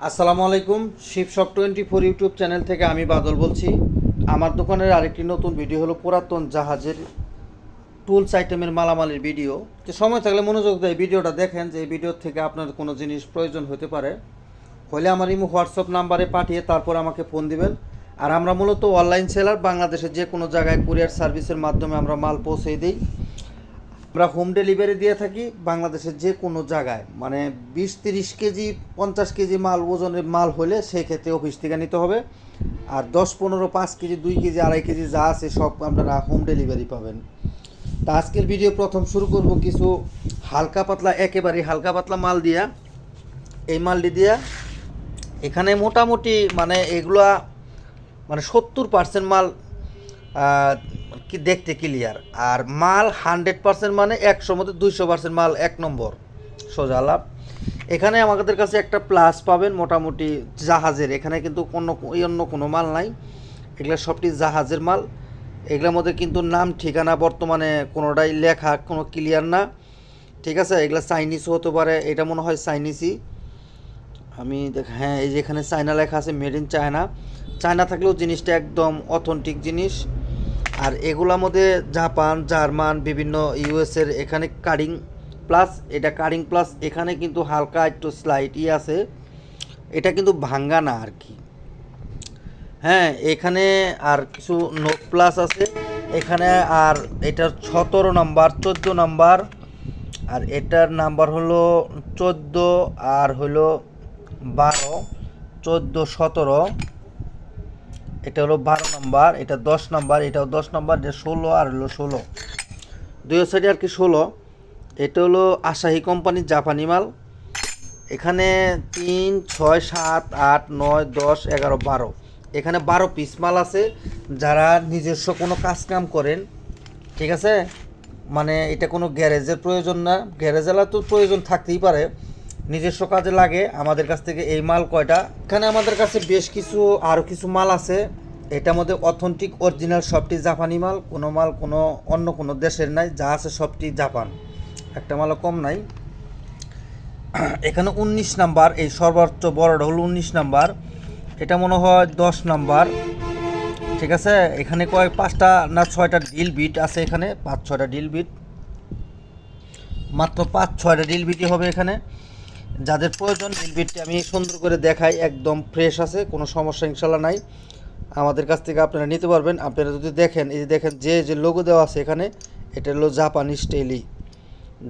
আসসালামু আলাইকুম, Shiv shop twenty four YouTube channel থেকে আমি বাদল বলছি। আমার দোকানের আরেকটি নতুন ভিডিও হলো পুরাতন জাহাজের টুলস আইটেমের মালামালের ভিডিও। তো সময় থাকলে মনোযোগ দেয় ভিডিওটা দেখেন যে এই ভিডিও থেকে আপনার কোনো জিনিস প্রয়োজন হতে পারে। হলে আমার ইমো, হোয়াটসঅ্যাপ নাম্বারে পাঠিয়ে তারপর আমাকে ফোন দিবেন। আর আমরা মূলত অনলাইন সেলার বাংলাদেশের যে কোনো জায়গায় কুরিয়ার সার্ভিসের মাধ্যমে আমরা মাল পৌঁছে দিই। আমরা হোম ডেলিভারি দিয়ে থাকি বাংলাদেশের যে কোনো জায়গায়। মানে বিশ তিরিশ কেজি, পঞ্চাশ কেজি মাল, ওজনের মাল হলে সেই ক্ষেত্রে অফিস থেকে নিতে হবে। আর দশ, পনেরো, পাঁচ কেজি, দুই কেজি, আড়াই কেজি যা আছে সব আপনারা হোম ডেলিভারি পাবেন। তা আজকের ভিডিও প্রথম শুরু করব কিছু হালকা পাতলা, একেবারে হালকা পাতলা মাল দিয়া। এই মালটি দিয়া এখানে মোটামুটি মানে এগুলা মানে সত্তর পার্সেন্ট মাল কি দেখতে ক্লিয়ার আর মাল হান্ড্রেড পার্সেন্ট মানে একশোর মধ্যে দুইশো পার্সেন্ট মাল, এক নম্বর। সোজা লাভ। এখানে আমাদের কাছে একটা প্লাস পাবেন মোটামুটি জাহাজের। এখানে কিন্তু অন্য অন্য কোনো মাল নাই। এগুলো সবটি জাহাজের মাল। এগুলোর মধ্যে কিন্তু নাম, ঠিকানা বর্তমানে কোনোটাই লেখা, কোনো ক্লিয়ার না। ঠিক আছে? এগুলো চাইনিজও হতে পারে। এটা মনে হয় চাইনিজই আমি দেখ হ্যাঁ এই যে এখানে চায়না লেখা আছে মেড ইন চায়না চায়না থাকলেও জিনিসটা একদম অথেন্টিক জিনিস। আর এগুলোর মধ্যে জাপান, জার্মান, বিভিন্ন ইউএসের এখানে কারিং প্লাস এটা কারিং প্লাস এখানে কিন্তু হালকা একটু স্লাইড ই আছে। এটা কিন্তু ভাঙ্গা না আর কি। হ্যাঁ এখানে আর কিছু নোট প্লাস আছে। এখানে আর এটার সতেরো নাম্বার চোদ্দ নাম্বার আর এটার নাম্বার হলো চোদ্দ, আর হলো বারো, চোদ্দ, সতেরো। এটা হলো বারো নাম্বার, এটা দশ নাম্বার, এটাও দশ নাম্বার, এটা ষোলো আর হলো ষোলো। দুই সাইডে আর কি ষোলো। এটা হলো আসাহি কোম্পানির জাপানি মাল। এখানে তিন, ছয়, সাত, আট, নয়, দশ, এগারো, বারো। এখানে বারো পিস মাল আছে। যারা নিজস্ব কোনো কাজ কাম করেন, ঠিক আছে? মানে এটা কোনো গ্যারেজের প্রয়োজন না। গ্যারেজেলা তো প্রয়োজন থাকতেই পারে। নিজস্ব কাজে লাগে, আমাদের কাছ থেকে এই মাল কয়টা? এখানে আমাদের কাছে বেশ কিছু আরও কিছু মাল আছে। এটার মধ্যে অথেন্টিক অরিজিনাল সবটি জাপানি মাল, কোনো মাল কোনো, অন্য কোনো দেশের নাই, যা আছে সবটি জাপান। একটা মালও কম নাই। এখানে উনিশ নাম্বার, এই সর্বোচ্চ বড়টা হলো উনিশ নাম্বার। এটা মনে হয় দশ নাম্বার। ঠিক আছে? এখানে কয়েক পাঁচটা না ছয়টা ডিল বিট আছে এখানে? পাঁচ, ছয়টা ডিল বিট মাত্র পাঁচ, ছয়টা ডিল বিটই হবে এখানে। যাদের প্রয়োজন ডিল বিটটি আমি সুন্দর করে দেখাই, একদম ফ্রেশ আছে, কোনো সমস্যা ইনশাল্লাহ নাই। আমাদের কাছ থেকে আপনারা নিতে পারবেন। আপনারা যদি দেখেন, এই যে দেখেন, যে যে লোগো দেওয়া আছে এখানে, এটা হলো জাপানি স্টাইলি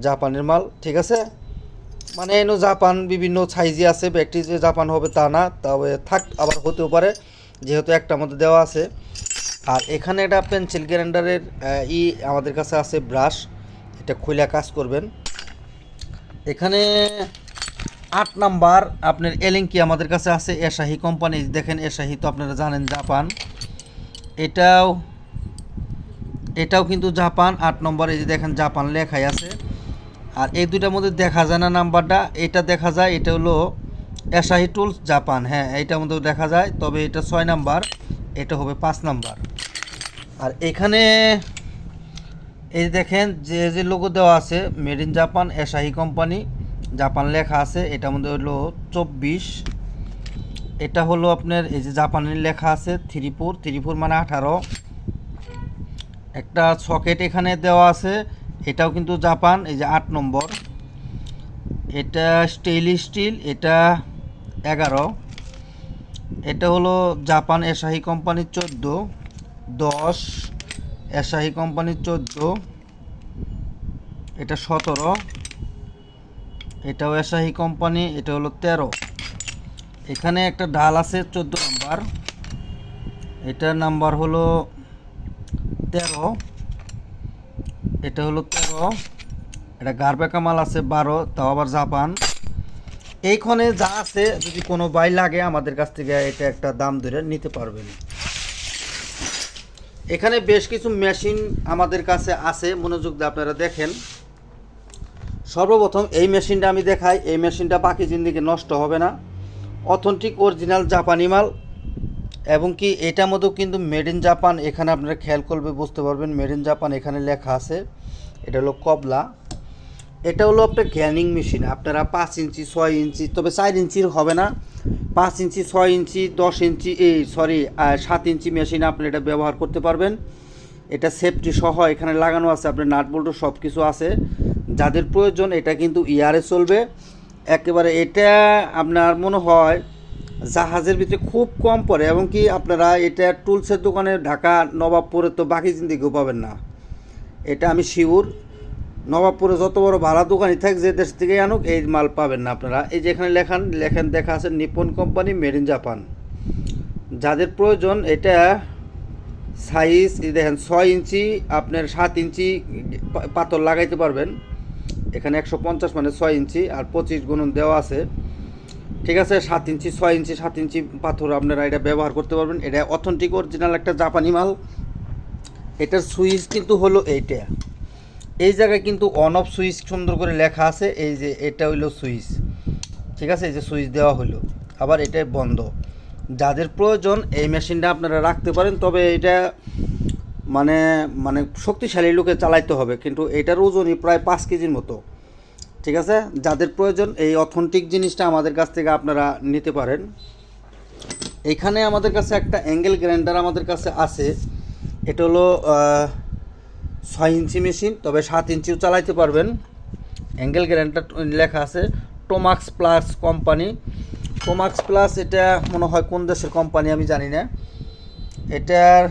জাপানের মাল, ঠিক আছে? মানে এনো জাপান বিভিন্ন সাইজে আছে ব্যাগটি যে জাপান হবে তা না, তবে থাক, আবার হতেও পারে, যেহেতু একটা মধ্যে দেওয়া আছে। আর এখানে একটা পেন্সিল গ্রাইন্ডারের ই আমাদের কাছে আছে ব্রাশ এটা খুলে কাজ করবেন। এখানে আট নাম্বার, আপনার এলিঙ্কি আমাদের কাছে আছে? এশাহি কোম্পানি দেখেন এশাহি তো আপনারা জানেন জাপান। এটাও এটাও কিন্তু জাপান। আট নম্বর এই যে দেখেন জাপান লেখাই আছে। আর এই দুইটার মধ্যে দেখা যায় না নাম্বারটা? এটা দেখা যায়, এটা হলো এশাহি টুলস জাপান। হ্যাঁ এইটার মধ্যেও দেখা যায়, তবে এটা ছয় নাম্বার, এটা হবে পাঁচ নাম্বার। আর এখানে এই দেখেন, যে যে লোগো দেওয়া আছে made in Japan Asahi company Japan লেখা আছে, এটার মধ্যে হলো চব্বিশ। এটা হলো আপনার এই যে জাপানের লেখা আছে থ্রি ফোর থ্রি ফোর মানে আঠারো। একটা সকেট এখানে দেওয়া আছে, এটাও কিন্তু জাপান, এই যে আট নম্বর। এটা স্টেইল স্টিল, এটা এগারো। এটা হলো জাপান এশাহি কোম্পানির চোদ্দ। দশ এশাহি কোম্পানির চোদ্দ। এটা সতেরো। এটাও এশাহি কোম্পানি, এটা হলো তেরো। এখানে একটা ডাল আছে চোদ্দ নাম্বার। এটার নাম্বার হলো তেরো। এটা হলো তেরো। এটা গারবেকা মাল আছে বারো, তাও আবার জাপান। এইখানে যা আছে, যদি কোনো বাই লাগে আমাদের কাছ থেকে এটা একটা দাম ধরে নিতে পারবেন। এখানে বেশ কিছু মেশিন আমাদের কাছে আছে, মনোযোগ দিয়ে আপনারা দেখেন। সর্বপ্রথম এই মেশিনটা আমি দেখাই। এই মেশিনটা বাকি জিন্দিগি নষ্ট হবে না। অথেন্টিক অরিজিনাল জাপানি মাল। এবং কি এটার মধ্যেও কিন্তু মেড ইন জাপান, এখানে আপনারা খেয়াল করবে বুঝতে পারবেন, মেড ইন জাপান এখানে লেখা আছে। এটা হলো কবলা। এটা হলো আপনার গ্যানিং মেশিন। আপনারা পাঁচ ইঞ্চি, ছয় ইঞ্চি, তবে চার ইঞ্চির হবে না। পাঁচ ইঞ্চি, ছয় ইঞ্চি, দশ ইঞ্চি, এই সরি সাত ইঞ্চি মেশিন আপনি এটা ব্যবহার করতে পারবেন। এটা সেফটি সহ এখানে লাগানো আছে, আপনার নাট সব কিছু আছে। যাদের প্রয়োজন, এটা কিন্তু ইয়ারে চলবে। একেবারে এটা আপনার মনে হয় জাহাজের ভিতরে খুব কম পড়ে, এবং কি আপনারা এটা টুলসের দোকানে ঢাকা, নবাবপুরে তো বাকি জিন্দিগিও পাবেন না। এটা আমি শিউর নবাবপুরে যত বড় ভাড়া দোকানই থাক, যে দেশ থেকে আনুক, এই মাল পাবেন না আপনারা। এই যে এখানে লেখান, লেখেন দেখা আছে Nippon company made in Japan. যাদের প্রয়োজন, এটা সাইজ দেখেন ছয় ইঞ্চি, আপনার সাত ইঞ্চি পাথর লাগাইতে পারবেন। এখানে একশো পঞ্চাশ মানে ছয় ইঞ্চি আর পঁচিশ গুণন দেওয়া আছে। ঠিক আছে, সাত ইঞ্চি, ছয় ইঞ্চি, সাত ইঞ্চি পাথর আপনারা এটা ব্যবহার করতে পারবেন। এটা অথেন্টিক অরিজিনাল একটা জাপানি মাল। এটার সুইচ কিন্তু হলো এইটা। এই জায়গায় কিন্তু অন অফ সুইচ সুন্দর করে লেখা আছে, এই যে এটা হইল সুইচ। ঠিক আছে, এই যে সুইচ দেওয়া হলো। আবার এটাই বন্ধ। যাদের প্রয়োজন এই মেশিনটা আপনারা রাখতে পারেন, তবে এটা মানে মানে শক্তিশালী লোকে চালাইতে হবে, কিন্তু এটার ওজনই প্রায় পাঁচ কেজির মতো। ঠিক আছে? যাদের প্রয়োজন, এই অথেন্টিক জিনিসটা আমাদের কাছ থেকে আপনারা নিতে পারেন। এখানে আমাদের কাছে একটা অ্যাঙ্গেল গ্রাইন্ডার আমাদের কাছে আছে। এটা হলো ছয় ইঞ্চি মেশিন তবে সাত ইঞ্চিও চালাইতে পারবেন। অ্যাঙ্গেল গ্রাইন্ডার লেখা আছে Tomax plus company Tomax plus এটা মনে হয় কোন দেশের কোম্পানি আমি জানি না। এটার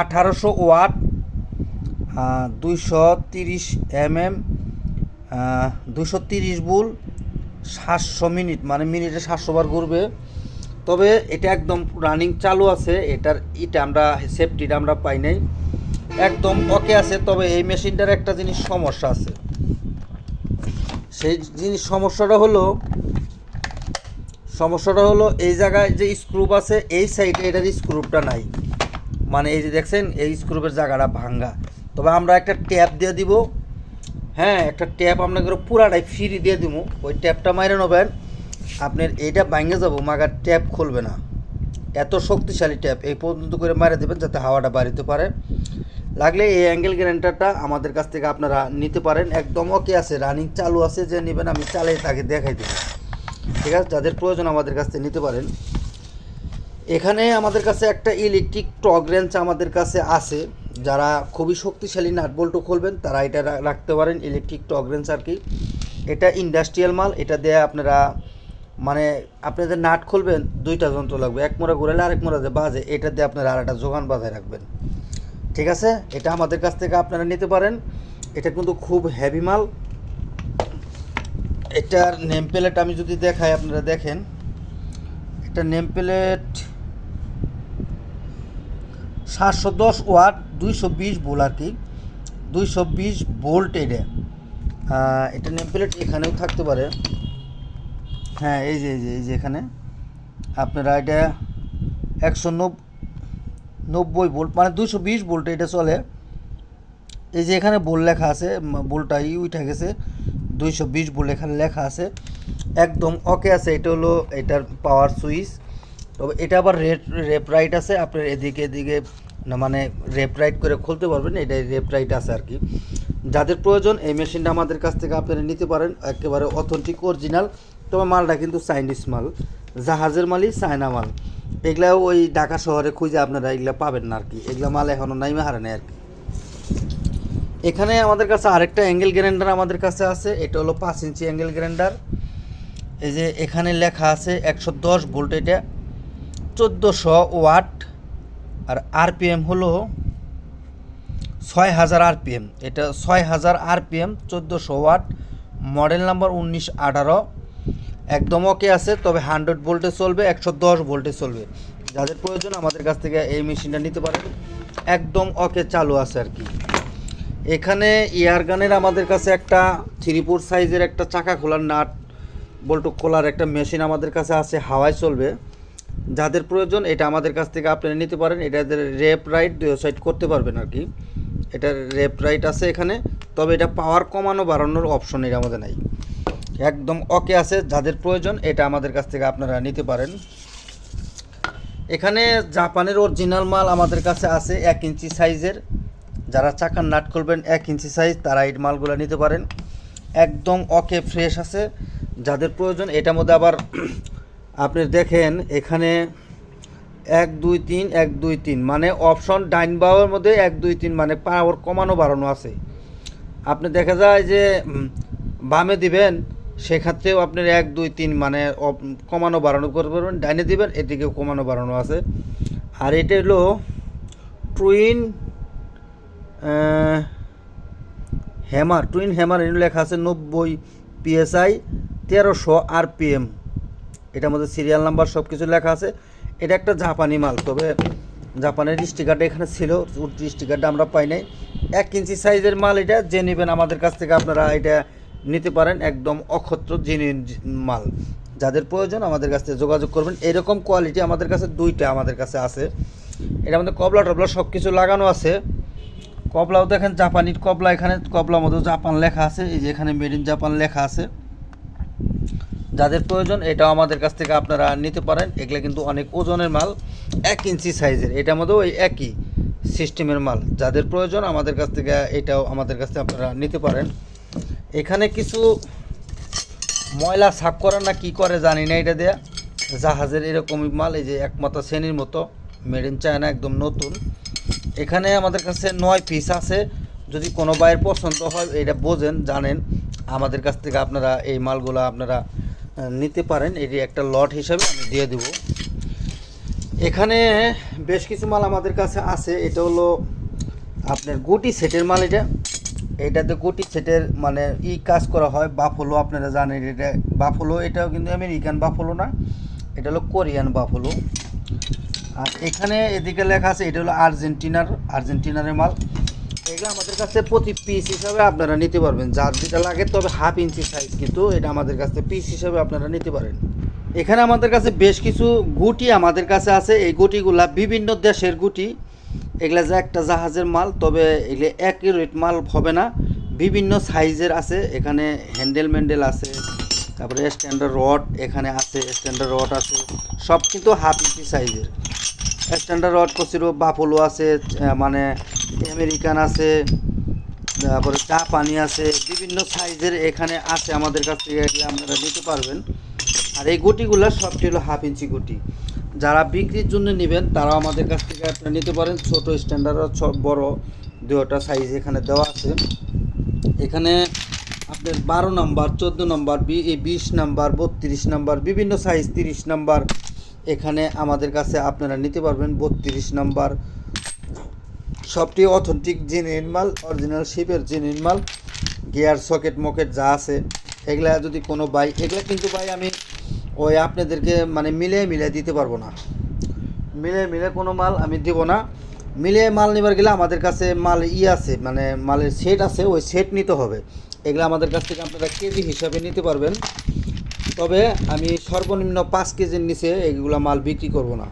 আঠারোশো ওয়াট দুইশো তিরিশ এম এম দুশো তিরিশ বুল, সাতশো মিনিট মানে মিনিটে সাতশো বার ঘুরবে। তবে এটা একদম রানিং চালু আছে, এটার ইটা আমরা সেফটিটা আমরা পাই নাই। একদম ওকে আছে, তবে এই মেশিনটার একটা জিনিস সমস্যা আছে। সেই জিনিস সমস্যাটা হলো সমস্যাটা হলো এই জায়গায় যে স্ক্রুপ আছে, এই সাইডে এটার স্ক্রুপটা নাই। মানে এই যে দেখছেন, এই স্ক্রুপের জায়গাটা ভাঙ্গা। তবে আমরা একটা ট্যাপ দিয়ে দিব। হ্যাঁ একটা ট্যাপ আপনাকে পুরাটাই ফ্রি দিয়ে দিব। ওই ট্যাপটা মাইরে নেবেন। আপনার এইটা ভাঙে যাব, মাগার ট্যাপ খুলবে না। এত শক্তিশালী ট্যাপ এই পর্যন্ত করে মারে দেবেন যাতে হাওয়াটা বাড়িতে পারে। লাগলে এই অ্যাঙ্গেল গ্যারেন্টারটা আমাদের কাছ থেকে আপনারা নিতে পারেন। একদম ওকে আছে রানিং চালু আছে, যে নেবেন, আমি চালিয়ে তাকে দেখাই দেবো। ঠিক আছে? যাদের প্রয়োজন আমাদের কাছ থেকে নিতে পারেন। এখানে আমাদের কাছে একটা ইলেকট্রিক টক রেঞ্চ আমাদের কাছে আছে। যারা খুবই শক্তিশালী নাট বল্টু খুলবেন, তারা এটা রাখতে পারেন ইলেকট্রিক টক রেঞ্চ আর কি। এটা ইন্ডাস্ট্রিয়াল মাল, এটা দিয়ে আপনারা মানে আপনাদের নাট খুলবেন, দুইটা যন্ত্র লাগবে। এক মোড়া ঘুরালে আরেক মোড়া যে বাজে, এটা দিয়ে আপনারা আর একটা যোগান বাজায় রাখবেন। ঠিক আছে? এটা আমাদের কাছ থেকে আপনারা নিতে পারেন। এটা কিন্তু খুব হেভি মাল। এটার নেম প্লেট আমি যদি দেখাই, আপনারা দেখেন। এটা নেম প্লেট সাতশো দশ ওয়াট দুইশো বিশ বোল আর কি। দুইশো বিশ ভোল্ট এটা এটা নেম প্লেট এখানেও থাকতে পারে। হ্যাঁ এই যে এই যে এই যে এখানে। আপনারা এটা একশো নব- নব্বই ভোল্ট মানে দুইশো বিশ ভোল্ট এটা চলে। এই যে এখানে বোল লেখা আছে উম, বোলটা ই উঠে গেছে। দুইশো বিশ বোল এখানে লেখা আছে। একদম ওকে আছে এটা হলো এটার পাওয়ার সুইচ তবে এটা আবার রেপ রেপ রাইট আছে আপনার এদিকে এদিকে না মানে রেপ রাইট করে খুলতে পারবেন এটা রেপ রাইট আছে আর কি। যাদের প্রয়োজন এই মেশিনটা আমাদের কাছ থেকে আপনারা নিতে পারেন, একেবারে অথেন্টিক অরিজিনাল তবে মালটা কিন্তু চাইনিজ মাল, জাহাজের মালই চায়না মাল। এগুলা ওই ঢাকা শহরে খুঁজে আপনারা এগুলা পাবেন না আর কি, এগুলা মাল এখনও নাইমে হারে নেই আর কি। এখানে আমাদের কাছে আরেকটা অ্যাঙ্গেল গ্রাইন্ডার আমাদের কাছে আছে, এটা হলো পাঁচ ইঞ্চি অ্যাঙ্গেল গ্রাইন্ডার এই যে এখানে লেখা আছে একশো দশ ভোল্ট এটা চোদ্দোশো ওয়াট আর আরপিএম হলো ছয় হাজার আরপিএম। এটা ছয় হাজার আরপিএম, চোদ্দোশো ওয়াট। মডেল নাম্বার উনিশ আঠারো। একদম ওকে আছে, তবে হান্ড্রেড ভোল্টে চলবে, একশো দশ ভোল্টে চলবে। যাদের প্রয়োজন আমাদের কাছ থেকে এই মেশিনটা নিতে পারেন। একদম ওকে চালু আছে আর কি। এখানে ইয়ারগানের আমাদের কাছে একটা থ্রি ফোর সাইজের একটা চাকা খোলার নাট, বল্টু খোলার একটা মেশিন আমাদের কাছে আছে, হাওয়ায় চলবে। যাদের প্রয়োজন, এটা আমাদের কাছ থেকে আপনারা নিতে পারেন। এটা রেপ রাইট দুই করতে পারবেন আর কি। এটার রেপ রাইট আছে এখানে, তবে এটা পাওয়ার কমানো বাড়ানোর অপশন এর আমাদের নাই। একদম ওকে আছে, যাদের প্রয়োজন, এটা আমাদের কাছ থেকে আপনারা নিতে পারেন। এখানে জাপানের অরিজিনাল মাল আমাদের কাছে আছে, এক ইঞ্চি সাইজের যারা চাকার নাট করবেন এক ইঞ্চি সাইজ তারা এই মালগুলো নিতে পারেন। একদম ওকে ফ্রেশ আছে। যাদের প্রয়োজন, এটার মধ্যে আবার আপনি দেখেন এখানে এক, দুই, তিন, এক, দুই, তিন। মানে অপশন ডাইন বাওয়ের মধ্যে এক, দুই, তিন মানে পাওয়ার কমানো, বাড়ানো আছে। আপনি দেখা যায় যে বামে দিবেন, সেক্ষেত্রেও আপনার এক, দুই, তিন মানে কমানো, বাড়ানো করতে পারবেন। ডাইনে দিবেন, এদিকেও কমানো, বাড়ানো আছে। আর এটা হলো টুইন হ্যামার টুইন হ্যামার এর লেখা আছে নব্বই পিএসআই তেরোশো আরপিএম এটার মধ্যে সিরিয়াল নাম্বার সব কিছু লেখা আছে। এটা একটা জাপানি মাল, তবে জাপানের স্টিকারটা এখানে ছিল স্টিকারটা আমরা পাই নাই। এক ইঞ্চি সাইজের মাল এটা, যে নেবেন আমাদের কাছ থেকে আপনারা এটা নিতে পারেন, একদম অক্ষত্র জেনুইন মাল। যাদের প্রয়োজন আমাদের কাছ থেকে যোগাযোগ করবেন। এরকম কোয়ালিটি আমাদের কাছে দুইটা আমাদের কাছে আছে। এটা আমাদের কবলা টবলা সব কিছু লাগানো আছে। কবলাও দেখেন জাপানির কবলা, এখানে কবলার মধ্যে জাপান লেখা আছে, এই যে এখানে মেড ইন জাপান লেখা আছে। যাদের প্রয়োজন, এটাও আমাদের কাছ থেকে আপনারা নিতে পারেন। এগুলো কিন্তু অনেক ওজনের মাল, এক ইঞ্চি সাইজের। এটার মধ্যেও ওই একই সিস্টেমের মাল। যাদের প্রয়োজন, আমাদের কাছ থেকে এটাও আমাদের কাছ থেকে আপনারা নিতে পারেন। এখানে কিছু ময়লা সাফ করে না কি করে জানি না এটা দেয়া। জাহাজের এরকমই মাল, এই যে একমাত্র শ্রেণির মতো। মেড ইন চায়না একদম নতুন। এখানে আমাদের কাছে নয় পিস আছে। যদি কোনো বাইয়ের পছন্দ হয়, এটা বোঝেন, জানেন। আমাদের কাছ থেকে আপনারা এই মালগুলো আপনারা নিতে পারেন, এটি একটা লট হিসাবে আমি দিয়ে দেব। এখানে বেশ কিছু মাল আমাদের কাছে আছে, এটা হলো আপনার গুটি সেটের মাল এটা। এটাতে গুটি সেটের মানে ই কাজ করা হয়, বাফলো আপনারা জানেন এটা। বাফলো এটাও কিন্তু আমেরিকান বাফলো না, এটা হলো কোরিয়ান বাফলো। আর এখানে এদিকে লেখা আছে, এটা হলো আর্জেন্টিনার আর্জেন্টিনারের মাল। এগুলো আমাদের কাছে প্রতি পিস হিসাবে আপনারা নিতে পারবেন। যার যেটা লাগে তবে হাফ ইঞ্চি সাইজ কিন্তু এটা আমাদের কাছে পিস হিসাবে আপনারা নিতে পারেন। এখানে আমাদের কাছে বেশ কিছু গুটি আমাদের কাছে আছে। এই গুটিগুলা বিভিন্ন দেশের গুটি। এগুলা যে একটা জাহাজের মাল, তবে এগুলো একই রেট মাল হবে না। বিভিন্ন সাইজের আছে। এখানে হ্যান্ডেল ম্যান্ডেল আছে, তারপরে স্ট্যান্ডার্ড রড এখানে আছে স্ট্যান্ডার্ড রড আছে। সব কিন্তু হাফ ইঞ্চি সাইজের স্ট্যান্ডার্ড রড করছিল বাফলো আছে মানে আমেরিকান আছে, তারপরে চা পানি আছে, বিভিন্ন সাইজের এখানে আছে আমাদের কাছ থেকে এগুলো আপনারা নিতে পারবেন। আর এই গুটিগুলো সবটি হলো হাফ ইঞ্চি গুটি। যারা বিক্রির জন্য নেবেন, তারাও আমাদের কাছ থেকে আপনারা নিতে পারেন। ছোট স্ট্যান্ডার্ড সব বড় দুটা সাইজ এখানে দেওয়া আছে। এখানে আপনার বারো নাম্বার চোদ্দ নাম্বার বিশ নাম্বার বত্রিশ নাম্বার বিভিন্ন সাইজ তিরিশ নাম্বার এখানে আমাদের কাছে আপনারা নিতে পারবেন। বত্রিশ নাম্বার সবটি অথেন্টিক জেনুইন মাল অরিজিনাল শিপের জেনুইন মাল গিয়ার, সকেট, মকেট যা আছে, এগুলা যদি কোনো বাই এগুলা কিন্তু ভাই আমি ওই আপনাদেরকে মানে মিলে মিলে দিতে পারব না। মিলে মিলে কোনো মাল আমি দিব না। মিলে মাল নেবার গেলে আমাদের কাছে মাল ই আছে মানে মালের সেট আছে, ওই সেট নিতে হবে। এগুলো আমাদের কাছ থেকে আপনারা কেজি হিসাবে নিতে পারবেন। তবে আমি সর্বনিম্ন পাঁচ কেজির নিচে এগুলো মাল বিক্রি করব না।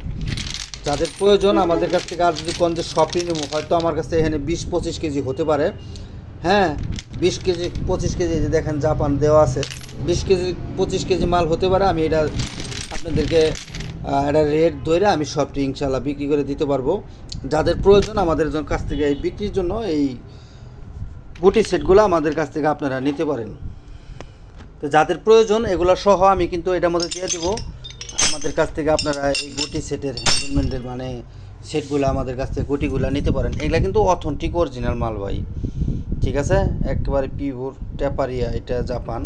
যাদের প্রয়োজন আমাদের কাছ থেকে আর যদি কোন যে শপিং হয়তো আমার কাছে এখানে বিশ পঁচিশ কেজি হতে পারে। হ্যাঁ বিশ কেজি, পঁচিশ কেজি যে দেখেন জাপান দেওয়া আছে। বিশ কেজি, পঁচিশ কেজি মাল হতে পারে, আমি এটা আপনাদেরকে একটা রেট ধরে আমি সবটি ইনশাল্লাহ বিক্রি করে দিতে পারব। যাদের প্রয়োজন আমাদের কাছ থেকে এই বিক্রির জন্য এই গুটি সেটগুলো আমাদের কাছ থেকে আপনারা নিতে পারেন। তো যাদের প্রয়োজন এগুলো সহ আমি কিন্তু এটার মধ্যে দিয়ে দেবো। আমাদের কাছ থেকে আপনারা এই গুটি সেটের হ্যান্ডেলমেন্টের মানে সেটগুলো আমাদের কাছ থেকে গুটিগুলো নিতে পারেন। এগুলা কিন্তু অথেন্টিক অরিজিনাল মাল ভাই। ঠিক আছে? একেবারে পিওর ট্যাপারিয়া এটা জাপান।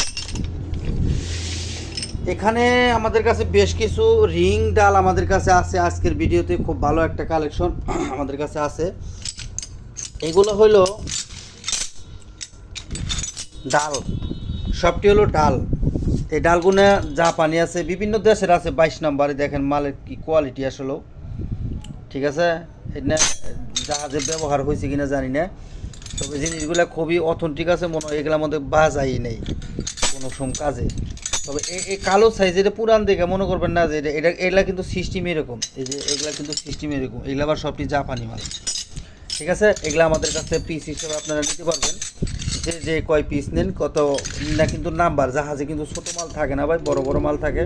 এখানে আমাদের কাছে বেশ কিছু রিং ডাল আমাদের কাছে আছে। আজকের ভিডিওতে খুব ভালো একটা কালেকশন আমাদের কাছে আছে। এগুলো হলো ডাল। সবটি হলো ডাল। এই ডালগুলো জাপানি আছে, বিভিন্ন দেশের আছে, বাইশ নম্বরে দেখেন মালের কি কোয়ালিটি আসলেও। ঠিক আছে? এটা জাহাজে ব্যবহার হয়েছে কিনা জানি না। তবে জিনিসগুলো খুবই অথেন্টিক আছে, মনে হয় এগুলোর মধ্যে বাজাই নেই কোনো সম কাজে। তবে এই এই কালো সাইজ এটা পুরান দেখে মনে করবেন না যে এটা এটা, এগুলা কিন্তু সিস্টেম এরকম। এই যে এগুলা কিন্তু সিস্টেম এরকম। এগুলো আবার সবটি জাপানি মাল। ঠিক আছে? এগুলো আমাদের কাছে পিস হিসেবে আপনারা নিতে পারবেন। যে যে কয় পিস নেন, কত, না কিন্তু নাম্বার জাহাজে কিন্তু ছোট মাল থাকে না ভাই, বড় বড় মাল থাকে।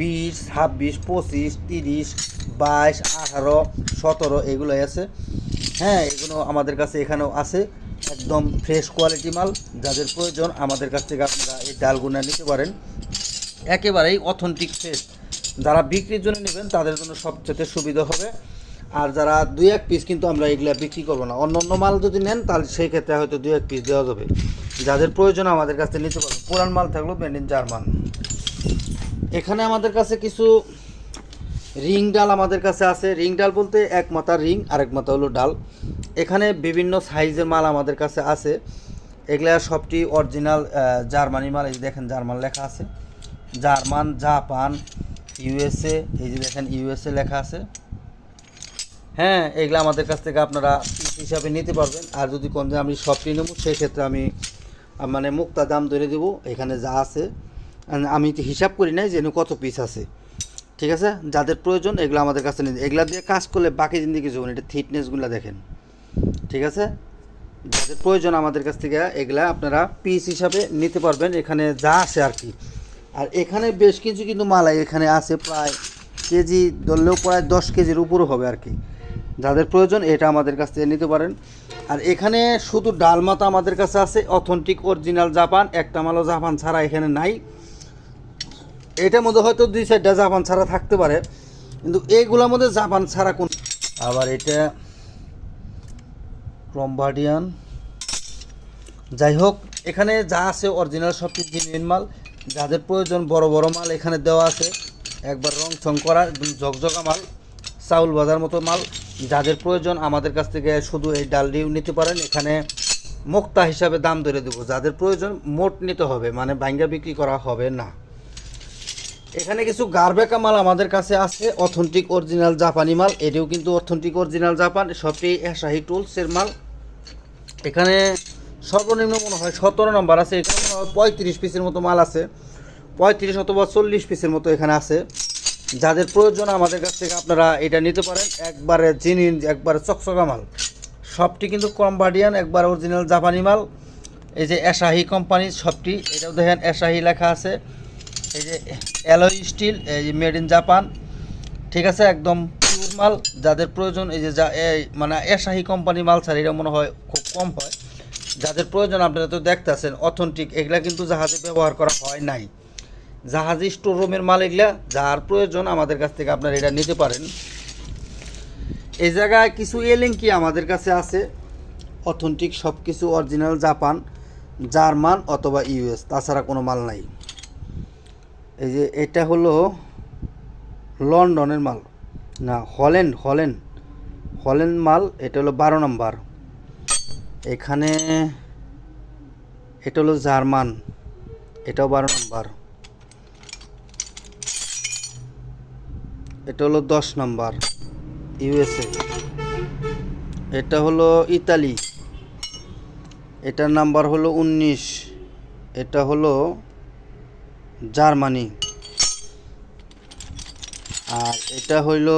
বিশ, ছাব্বিশ, পঁচিশ, তিরিশ, বাইশ, আঠারো, সতেরো, এগুলোই আছে। হ্যাঁ এগুলো আমাদের কাছে এখানেও আছে। একদম ফ্রেশ কোয়ালিটি মাল, যাদের প্রয়োজন, আমাদের কাছ থেকে আপনারা এই ডালগুনা নিতে পারেন। একেবারেই অথেন্টিক ফ্রেশ যারা বিক্রির জন্য নেবেন, তাদের জন্য সবচেয়ে সুবিধা হবে। আর যারা দুই এক পিস কিন্তু আমরা এগুলা বিক্রি করব না। অন্য অন্য মাল যদি নেন, তাহলে সেই ক্ষেত্রে হয়তো দুই এক পিস দেওয়া যাবে। যাদের প্রয়োজন আমাদের কাছে নিতে পারবেন। পুরান মাল থাকল মেড ইন জার্মান এখানে আমাদের কাছে কিছু রিং ডাল আমাদের কাছে আছে। রিং ডাল বলতে এক মাথার রিং, আরেক মাথা হলো ডাল। এখানে বিভিন্ন সাইজের মাল আমাদের কাছে আছে। এগুলা সবটি অরিজিনাল জার্মানি মাল। এই যে দেখেন জার্মান লেখা আছে। জার্মান, জাপান ইউএসএ এই যে দেখেন ইউএসএ লেখা আছে। হ্যাঁ এগুলো আমাদের কাছ থেকে আপনারা হিসাবে নিতে পারবেন। আর যদি কোন আমি সবটি নেব, সেক্ষেত্রে আমি মানে মুক্তা দাম ধরে দেবো, এখানে যা আছে। আমি তো হিসাব করি নাই যেন কত পিস আছে। ঠিক আছে? যাদের প্রয়োজন, এগুলো আমাদের কাছে নিতে এগুলা দিয়ে কাজ করলে বাকি জিনিস জীবন, এটা থিটনেসগুলো দেখেন। ঠিক আছে? যাদের প্রয়োজন আমাদের কাছ থেকে, এগুলা আপনারা পিস হিসাবে নিতে পারবেন, এখানে যা আছে আর কি। আর এখানে বেশ কিছু কিন্তু মালাই এখানে আছে, প্রায় কেজি ধরলেও প্রায় দশ কেজির উপরও হবে আর কি। যাদের প্রয়োজন এটা আমাদের কাছ থেকে নিতে পারেন। আর এখানে শুধু ডাল মাতা আমাদের কাছে আছে অথেন্টিক অরিজিনাল জাপান, একটা মালও জাপান ছাড়া এখানে নাই। এটার মধ্যে হয়তো দুই চারটা জাপান ছাড়া থাকতে পারে, কিন্তু এইগুলোর মধ্যে জাপান ছাড়া কোন আবার এটা ক্রমবার্ডিয়ান যাই হোক এখানে যা আছে অরিজিনাল সব কিছু মাল। যাদের প্রয়োজন বড় বড় মাল এখানে দেওয়া আছে। একবার রং ছং করা জগজগা মাল। চাউল বাজার মতো মাল যাদের প্রয়োজন আমাদের কাছ থেকে শুধু এই ডালডিও নিতে পারেন, এখানে মুক্তা হিসাবে দাম ধরে দেবো। যাদের প্রয়োজন মোট নিতে হবে মানে ভাঙ্গা বিক্রি করা হবে না। এখানে কিছু গারবেকা মাল আমাদের কাছে আছে, অথেন্টিক অরিজিনাল জাপানি মাল। এটিও কিন্তু অথেন্টিক অরিজিনাল জাপান সবটি শাহি টুলসের মাল। এখানে সর্বনিম্ন মনে হয় সতেরো নম্বর আছে, এখানে মনে হয় পঁয়ত্রিশ পিসের মতো মাল আছে। পঁয়ত্রিশ অথবা চল্লিশ পিসের মতো এখানে আছে। যাদের প্রয়োজন আমাদের কাছ থেকে আপনারা এটা নিতে পারেন। একবারে জিনিস একবারে চকচকা মাল। সবটি কিন্তু কম্বাডিয়ান, একবার অরিজিনাল জাপানি মাল। এই যে এশাহি কোম্পানি সবটি, এটাও দেখেন এশাহি লেখা আছে। এই যে অ্যালয় স্টিল, এই যে মেড ইন জাপান। ঠিক আছে, একদম পিওর মাল। যাদের প্রয়োজন, এই যে যা, এই মানে এশাহি কোম্পানি মাল ছাড়া এটা মনে হয় খুব কম হয়। যাদের প্রয়োজন, আপনারা তো দেখতেছেন অথেন্টিক এগুলা কিন্তু জাহাজে ব্যবহার করা হয় নাই। জাহাজি স্টোর রুমের মাল এগুলা যার প্রয়োজন আমাদের কাছ থেকে আপনারা এটা নিতে পারেন। এই জায়গায় কিছু এলিঙ্কি আমাদের কাছে আছে। অথেন্টিক সব কিছু অরিজিনাল জাপান জার্মান অথবা ইউএস তাছাড়া কোনো মাল নাই। এই যে এটা হলো লন্ডনের মাল। না হল্যান্ড হল্যান্ড হল্যান্ড মাল, এটা হলো বারো নম্বর। এখানে এটা হলো জার্মান, এটাও বারো নম্বর। এটা হলো দশ নম্বর ইউএসএ এটা হলো ইতালি। এটার নাম্বার হলো উনিশ। এটা হলো জার্মানি। আর এটা হইল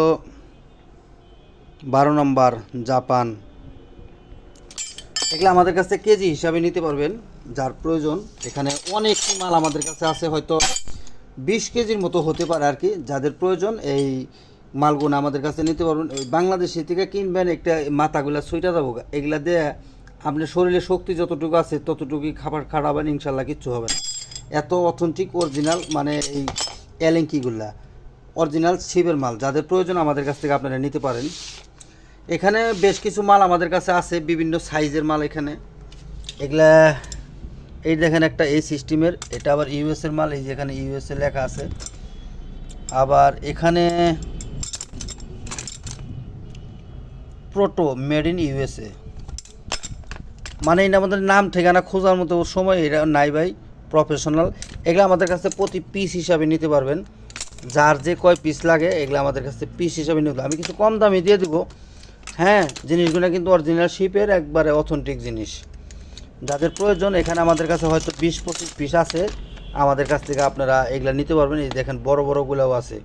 বারো নম্বর, জাপান। এগুলো আমাদের কাছে কেজি হিসাবে নিতে পারবেন, যার প্রয়োজন। এখানে অনেক মাল আমাদের কাছে আছে, হয়তো বিশ কেজির মতো হতে পারে আর কি, যাদের প্রয়োজন, এই মালগুলো আমাদের কাছে নিতে পারবেন। বাংলাদেশি থেকে কিনবেন একটা মাথাগুলা সুইটা যাব এগুলা দিয়ে আপনার শরীরে শক্তি যতটুকু আছে, ততটুকুই খাবার খাওয়াবেন ইনশাল্লাহ কিচ্ছু হবে না। এত অথেন্টিক অরিজিনাল মানে এই এলেঙ্কিগুলা অরিজিনাল শিবের মাল, যাদের প্রয়োজন আমাদের কাছ থেকে আপনারা নিতে পারেন। এখানে বেশ কিছু মাল আমাদের কাছে আছে, বিভিন্ন সাইজের মাল এখানে। এগুলা এই দেখেন একটা এই সিস্টেমের, এটা আবার ইউএসের মাল, এই যেখানে ইউএসএ লেখা আছে। আবার এখানে প্রোটো মেড ইন ইউএসএ মানে এটা আমাদের নাম, ঠিকানা খোঁজার মতো সময় এটা নাই ভাই প্রফেশনাল এগুলো আমাদের কাছে প্রতি পিস হিসাবে নিতে পারবেন। যার যে কয় পিস লাগে, এগুলো আমাদের কাছে পিস হিসাবে নিতে আমি কিছু কম দামে দিয়ে দেবো। হ্যাঁ জিনিসগুলো কিন্তু অরিজিনাল শিপের একবারে অথেন্টিক জিনিস। যাদের প্রয়োজন, এখানে আমাদের কাছে হয়তো বিশ পঁচিশ পিস আছে। আমাদের কাছ থেকে আপনারা এগুলো নিতে পারবেন। এই দেখেন, বড় বড়গুলোও আছে।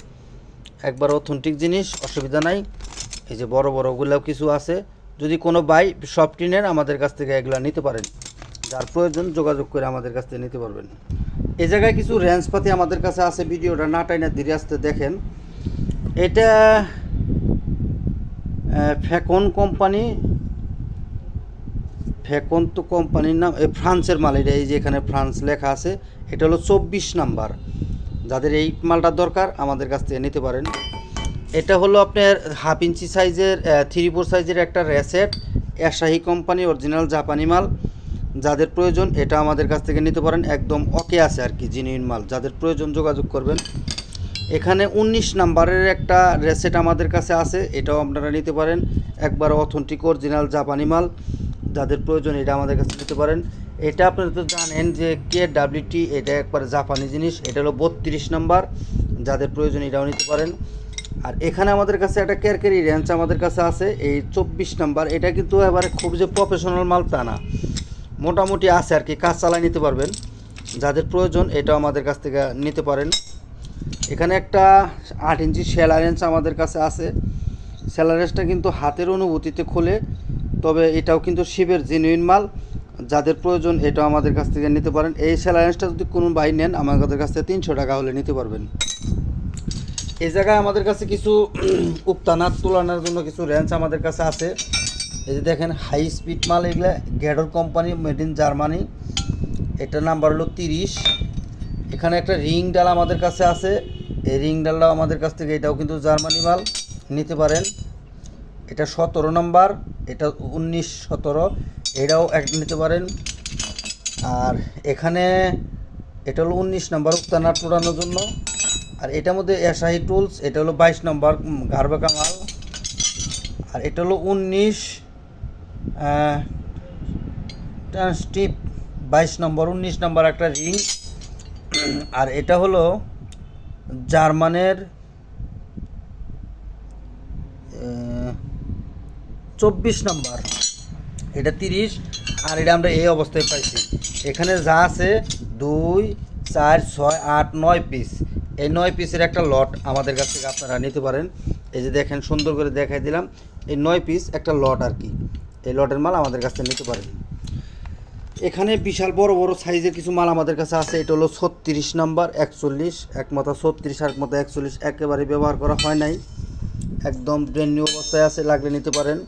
একবার অথেন্টিক জিনিস, অসুবিধা নাই। এই যে বড় বড়গুলোও কিছু আছে। যদি কোনো বাই সবটি নেন আমাদের কাছ থেকে এগুলো নিতে পারেন। যার প্রয়োজন, যোগাযোগ করে আমাদের কাছ থেকে নিতে পারবেন। এই জায়গায় কিছু রেঞ্জপাতি আমাদের কাছে আছে। ভিডিওটা না টাইনা ধীরে আসতে দেখেন। এটা ফ্যাকন কোম্পানি ফেকন্ত কোম্পানির নাম, এই ফ্রান্সের মাল, এটা এই যে এখানে ফ্রান্স লেখা আছে, এটা হলো চব্বিশ নাম্বার। যাদের এই মালটার দরকার, আমাদের কাছ থেকে নিতে পারেন। এটা হলো আপনার হাফ ইঞ্চি সাইজের থ্রি ফোর সাইজের একটা রেসেট, এশাহি কোম্পানি, অরিজিনাল জাপানি মাল। যাদের প্রয়োজন, এটা আমাদের কাছ থেকে নিতে পারেন। একদম ওকে আছে আর কি জিনিউন মাল। যাদের প্রয়োজন, যোগাযোগ করবেন। এখানে উনিশ নাম্বারের একটা রেসেট আমাদের কাছে আছে, এটাও আপনারা নিতে পারেন। একবার অথেন্টিক অরিজিনাল জাপানি মাল। যাদের প্রয়োজন, এটা আমাদের কাছে নিতে পারেন। এটা আপনারা তো জানেন যে কে ডাব্লিউটি এটা একবার জাপানি জিনিস, এটা হলো বত্রিশ নাম্বার। যাদের প্রয়োজন, এটাও নিতে পারেন। আর এখানে আমাদের কাছে একটা কেরকেরি রেঞ্চ আমাদের কাছে আছে, এই চব্বিশ নাম্বার। এটা কিন্তু এবারে খুব যে প্রফেশনাল মাল তা না। মোটামুটি আছে আর কি, কাজ চালায় নিতে পারবেন। যাদের প্রয়োজন, এটাও আমাদের কাছ থেকে নিতে পারেন। এখানে একটা আট ইঞ্চি স্যালারেন্স আমাদের কাছে আছে। স্যালারেন্সটা কিন্তু হাতের অনুভূতিতে খোলে তবে এটাও কিন্তু শিবের জেনুইন মাল। যাদের প্রয়োজন এটাও আমাদের কাছ থেকে নিতে পারেন। এই স্যালারেন্সটা যদি কোনো বাই নেন আমাদের কাছ থেকে তিনশো টাকা হলে নিতে পারবেন। এই জায়গায় আমাদের কাছে কিছু উক্তানার তুলনার জন্য কিছু রেঞ্জ আমাদের কাছে আছে। এই যে দেখেন হাই স্পিড মাল এগুলো Gedore company made in Germany এটার নাম্বার হলো তিরিশ। এখানে একটা রিং ডাল আমাদের কাছে আছে। এই রিং ডালটাও আমাদের কাছ থেকে এটাও কিন্তু জার্মানি মাল। নিতে পারেন। এটা সতেরো নাম্বার, এটা উনিশ সতেরো, এটাও এক নিতে পারেন। আর এখানে এটা হলো উনিশ নাম্বার উত্তানার তোড়ানোর জন্য। আর এটার মধ্যে এসাহি টুলস, এটা হলো বাইশ নম্বর ঘাড়বাকা মাল। আর এটা হলো উনিশ স্টিপ বাইশ নম্বর, উনিশ নম্বর একটা রিং। আর এটা হলো জার্মানের চব্বিশ নম্বর। এটা তিরিশ, আর এটা আমরা এই অবস্থায় পাইছি। এখানে যা আছে, দুই, চার, ছয়, আট, নয় পিস এই নয় পিসের একটা লট আমাদের কাছ থেকে আপনারা নিতে পারেন। এই যে দেখেন, সুন্দর করে দেখাই দিলাম। এই নয় পিস একটা লট আর কি। এই লটের মাল আমাদের কাছ থেকে নিতে পারেন। এখানে বিশাল বড় বড় সাইজের কিছু মাল আমাদের কাছে আছে। এটা হলো ছত্রিশ নাম্বার, একচল্লিশ এক মাথা ছত্রিশ আর এক মাথা একচল্লিশ। একেবারে ব্যবহার করা হয় নাই। একদম ব্র্যান্ড নিউ অবস্থায় আছে, লাগলে নিতে পারেন।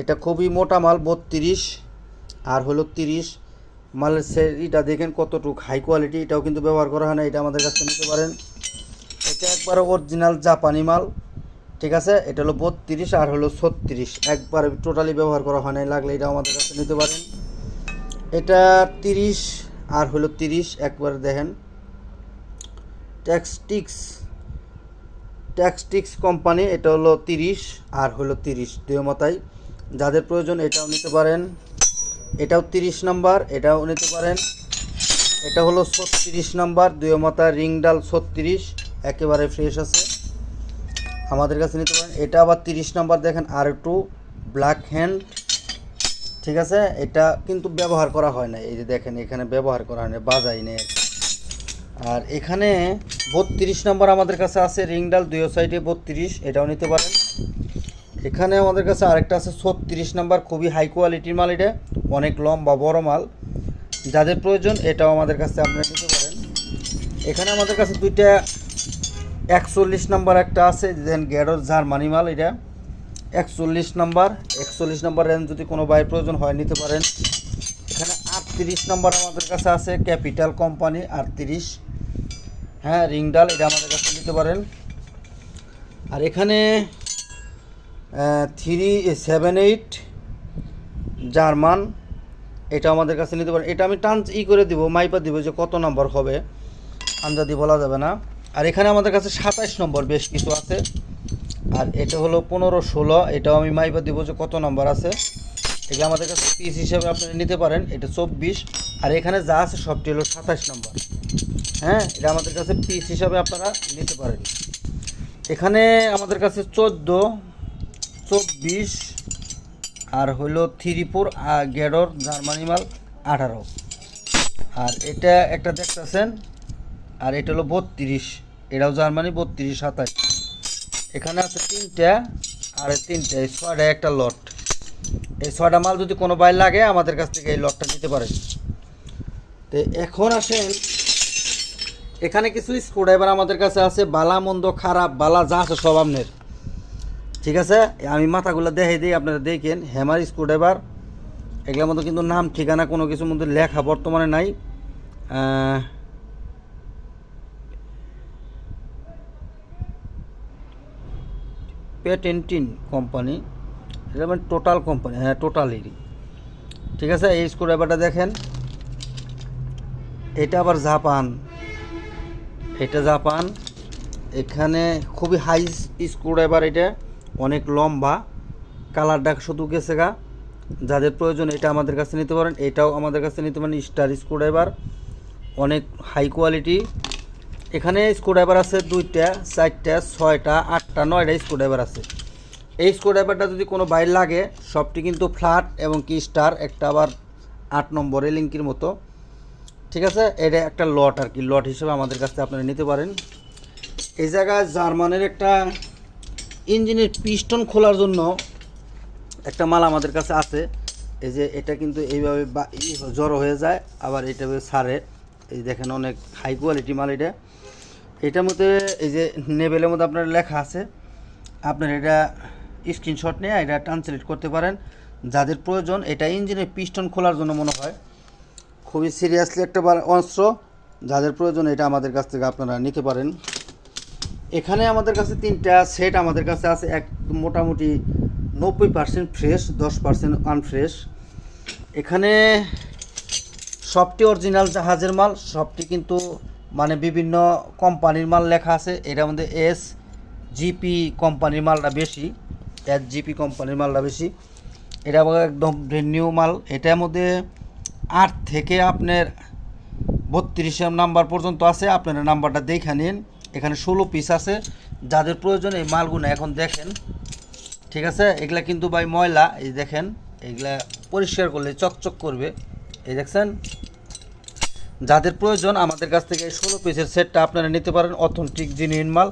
এটা খুবই মোটা মাল, বত্রিশ, আর হলো তিরিশ। মালের সেটা দেখেন কতটুকু হাই কোয়ালিটি এটাও কিন্তু ব্যবহার করা হয় না, এটা আমাদের কাছে নিতে পারেন। এটা একবারে অরিজিনাল জাপানি মাল, ঠিক আছে? এটা হলো বত্রিশ আর হলো ছত্রিশ, একবার টোটালি ব্যবহার করা হয় না লাগলে এটা আমাদের কাছে নিতে পারেন। এটা তিরিশ আর হলো তিরিশ, একবার দেখেন। ট্যাক্সটিক্স ট্যাক্সটিক্স কোম্পানি এটা হলো তিরিশ আর হলো তিরিশ, দুই মতাই যাদের প্রয়োজন এটাও নিতে পারেন। এটাও তিরিশ নাম্বার, এটাও নিতে পারেন। এটা হলো ছত্রিশ নাম্বার, দুই মাথা রিং ডাল ছত্রিশ, একেবারে ফ্রেশ আছে। আমাদের কাছে নিতে পারেন। এটা আবার তিরিশ নাম্বার দেখেন আর একটু ব্ল্যাক হ্যান্ড ঠিক আছে? এটা কিন্তু ব্যবহার করা হয় না। এই যে দেখেন, এখানে ব্যবহার করা হয় না, বাজাই নেই। আর এখানে বত্রিশ নাম্বার আমাদের কাছে আছে, রিং ডাল দুই সাইডে বত্রিশ, এটাও নিতে পারেন। এখানে আমাদের কাছে আরেকটা আছে ছত্রিশ নাম্বার, খুবই হাই কোয়ালিটির মাল এটা, অনেক লম্বা, বড় মাল। যাদের প্রয়োজন এটাও আমাদের কাছে আপনারা নিতে পারেন। এখানে আমাদের কাছে দুইটা একচল্লিশ নাম্বার একটা আছে দেন গ্যাডর জার্মানি মাল এটা। একচল্লিশ নাম্বার একচল্লিশ নাম্বার রেঞ্জ যদি কোনো বাইর প্রয়োজন হয় নিতে পারেন। এখানে আটত্রিশ নাম্বার আমাদের কাছে আছে ক্যাপিটাল কোম্পানি আটত্রিশ। হ্যাঁ রিংডাল এটা আমাদের কাছে নিতে পারেন। আর এখানে থ্রি সেভেন এইট জার্মান এটা আমাদের কাছে নিতে পারেন। এটা আমি টান ই করে দিব, মাইপা দিব যে কত নম্বর হবে। আন্দাদি বলা যাবে না। আর এখানে আমাদের কাছে সাতাইশ নম্বর বেশ কিছু আছে। আর এটা হলো পনেরো ষোলো, এটাও আমি মাইপা দিব যে কত নম্বর আছে। এগুলো আমাদের কাছে পিস হিসেবে আপনারা নিতে পারেন, এটা চব্বিশ। আর এখানে যা আছে সবটি হলো সাতাইশ নম্বর। হ্যাঁ এটা আমাদের কাছে পিস হিসাবে আপনারা নিতে পারেন। এখানে আমাদের কাছে চোদ্দ চব্বিশ, আর হলো থ্রি ফোর গেডর, জার্মানি মাল আঠারো। আর এটা একটা দেখতেছেন, আর এটা হলো বত্রিশ। এটাও জার্মানি, বত্রিশ, সাতাশ। এখানে আছে তিনটা, আর তিনটা, এই ছয়টা একটা লট। এই ছয়টা মাল যদি কোনো বাইর লাগে, আমাদের কাছ থেকে এই লটটা নিতে পারেন তো এখন আসেন, এখানে কিছু স্ক্রুড্রাইভার আমাদের কাছে আছে বালা মন্দ খারাপ, বালা, যা আছে সব আপনার। ঠিক আছে? আমি মাথাগুলো দেখাই দিই, আপনারা দেখেন হ্যামার স্ক্রুড্রাইভার এগুলোর মধ্যে কিন্তু নাম, ঠিকানা কোনো কিছুর মধ্যে লেখা বর্তমানে নাই। পেটেন্টিন কোম্পানি এটা মানে টোটাল কোম্পানি হ্যাঁ টোটালেরই ঠিক আছে? এই স্ক্রুড্রাইভারটা দেখেন। এটা আবার জাপান। এটা জাপান। এখানে খুবই হাই স্ক্রুড্রাইভার এটা। অনেক লম্বা, কালার ডাক শুধু গেছে গা। যাদের প্রয়োজন এটা আমাদের কাছে নিতে পারেন, এটাও আমাদের কাছে নিতে পারেন, স্টার স্ক্রুড্রাইভার। অনেক হাই কোয়ালিটি। এখানে স্ক্রুড্রাইভার আছে দুইটা, চারটা, ছয়টা, আটটা, নয়টা স্ক্রুড্রাইভার আছে। এই স্ক্রুড্রাইভারটা যদি কোনো বাইর লাগে, সবটি কিন্তু ফ্ল্যাট এবং কি স্টার, একটা আবার আট নম্বর লিঙ্কির মতো। ঠিক আছে? এটা একটা লট আর কি, লট হিসেবে আমাদের কাছে আপনারা নিতে পারেন। এই জায়গায় জার্মানের একটা ইঞ্জিনের পিস্টন খোলার জন্য একটা মাল আমাদের কাছে আছে। এই যে এটা কিন্তু এইভাবে জড়ো হয়ে যায়, আবার এটা সারে এই দেখেন অনেক হাই কোয়ালিটি মাল এটা। এটার মধ্যে এই যে নেবেলের মধ্যে আপনার লেখা আছে। আপনার এটা স্ক্রিনশট নিয়ে এটা ট্রান্সলেট করতে পারেন। যাদের প্রয়োজন, এটা ইঞ্জিনের পিস্টন খোলার জন্য মনে হয়। খুবই সিরিয়াসলি একটা অস্ত্র। যাদের প্রয়োজন, এটা আমাদের কাছ থেকে আপনারা নিতে পারেন। এখানে আমাদের কাছে তিনটা সেট আমাদের কাছে আছে, এক মোটামুটি নব্বই পার্সেন্ট ফ্রেশ দশ পার্সেন্ট আনফ্রেশ এখানে সবটি অরিজিনাল জাহাজের মাল, সবটি কিন্তু মানে বিভিন্ন কোম্পানির মাল লেখা আছে। এটার মধ্যে এস জিপি কোম্পানির মালটা বেশি এস জিপি কোম্পানির মালটা বেশি। এটা একদম ব্র্যান্ড নিউ মাল। এটার মধ্যে আট থেকে আপনার বত্রিশ নাম্বার পর্যন্ত আছে। আপনারা নাম্বারটা দেখে নিন। এখানে ষোলো পিস আছে। যাদের প্রয়োজন এই মালগুলো এখন দেখেন। ঠিক আছে? এগুলা কিন্তু ভাই ময়লা, এই দেখেন, এগুলা পরিষ্কার করলে চকচক করবে। এই দেখছেন? যাদের প্রয়োজন, আমাদের কাছ থেকে এই ষোলো পিসের সেটটা আপনারা নিতে পারেন। অথেন্টিক জিনিয়ন মাল।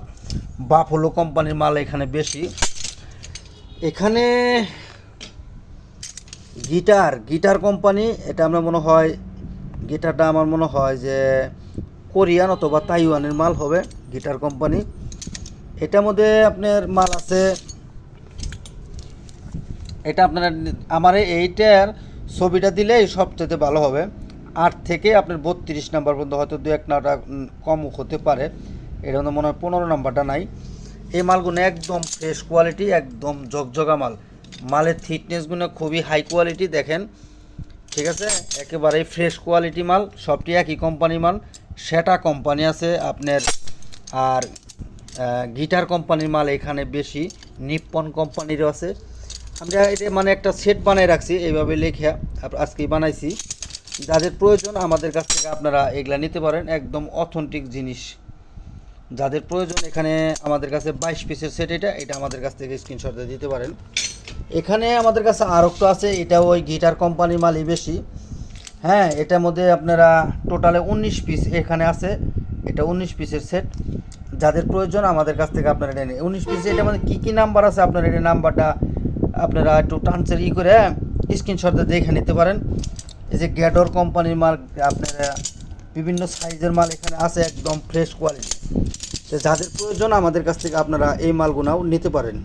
বাফলো কোম্পানির মাল এখানে বেশি। এখানে গিটার গিটার কোম্পানি এটা আমরা মনে হয়, গিটারটা আমার মনে হয় যে কোরিয়ান অথবা তাইওয়ানের মাল হবে গিটার কোম্পানি। এটার মধ্যে আপনার মাল আছে, এটা আপনারা আমার এইটার ছবিটা দিলেই সবচেয়ে ভালো হবে। আট থেকে আপনার বত্রিশ নাম্বার পর্যন্ত হয়তো দু এক নাটা কম হতে পারে। এটা মধ্যে মনে হয় পনেরো নাম্বারটা নাই। এই মালগুলো একদম ফ্রেশ কোয়ালিটি একদম জগজগা মাল। মালের থিকনেসগুলো খুবই হাই কোয়ালিটি দেখেন। ঠিক আছে? একেবারেই ফ্রেশ কোয়ালিটি মাল, সবটি একই কোম্পানির মাল। সেটা কোম্পানি আছে, আপনার, আর গিটার কোম্পানির মাল এখানে বেশি, নিপ্পন কোম্পানিরও আছে। আমরা এটা মানে একটা সেট বানাই রাখছি, এইভাবে লেখা আজকেই বানাইছি। যাদের প্রয়োজন আমাদের কাছ থেকে আপনারা এগুলা নিতে পারেন, একদম অথেন্টিক জিনিস। যাদের প্রয়োজন এখানে আমাদের কাছে বাইশ পিসের সেট এটা এটা আমাদের কাছ থেকে স্ক্রিনশট দিতে পারেন। এখানে আমাদের কাছে আর একটা আছে, এটা ওই গিটার কোম্পানির মালই বেশি। হ্যাঁ এটার মধ্যে আপনারা টোটালে উনিশ পিস এখানে আছে। এটা উনিশ পিসের সেট যাদের প্রয়োজন আমাদের কাছ থেকে আপনারা এটা নিন। উনিশ পিসে এটা মানে কী কী নাম্বার আছে? আপনারা এটা নাম্বারটা আপনারা একটু ট্রান্সফার ই করে স্ক্রিনশটে দেখে নিতে পারেন। এই যে গ্যাডর কোম্পানির মাল, আপনারা বিভিন্ন সাইজের মাল এখানে আছে, একদম ফ্রেশ কোয়ালিটি তো যাদের প্রয়োজন আমাদের কাছ থেকে আপনারা এই মালগুনাও নিতে পারেন।